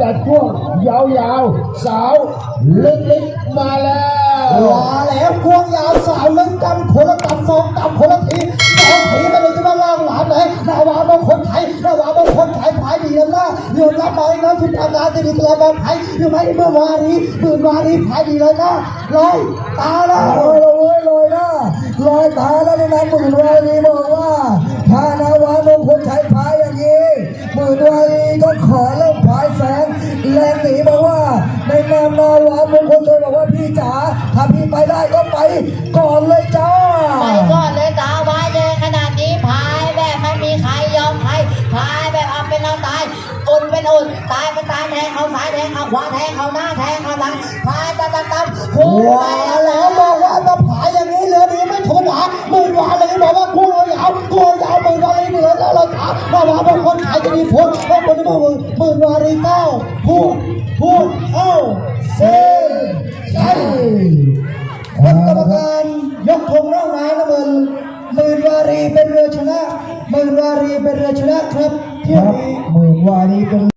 จัดช่วงยาวๆ สาวลึกๆ มาแล้วมาแล้วควงยาวสาวล่นกันคนละตับสองตับคนละทีสองทีไม่รู้จะมาล่างหลานไหนนาวาบางคนไทยนาวาบางคนไทยพายดีแล้วนะเดี๋ยวรับมาอีกนะชุดอาการจะดีตัวบอลไทยอยู่ไหมเมื่อวานนี้เมื่อวานนี้พายดีเลยนะลอยตาล้วลอยละเว้ยลอยนะลอยตาแล้วนี่นะหมื่นวารีบอกว่าถ้านาวามงคลชัยพายอย่างนี้หมื่นวารีก็ขอ ไปได้ก็ไปก่อนเลยจ้า ไปก่อนเลยตาไว้เลยขนาดนี้พายแบบไม่มีใครยอมใครพายแบบเอาเป็นเอาตายอุ่นเป็นอุ่นตายเป็นตายแทงเขาซ้ายแทงเขาขวาแทงเขาหน้าแทงเขาหลังพายตามตามตามคู่ไปว้าแล้วบอกว่าจะผายอย่างนี้เรือดีไม่ธรรมดาหมื่นวาลีบอกว่าควงยาวควงยาวหมื่นวาลีเหนือแล้วเราถามว่าว่าบางคนขายจะมีผลบางคนที่บอกว่าหมื่นวาลีเก้าพูดพูด Mwen wari berla chila krap, mwen wari berla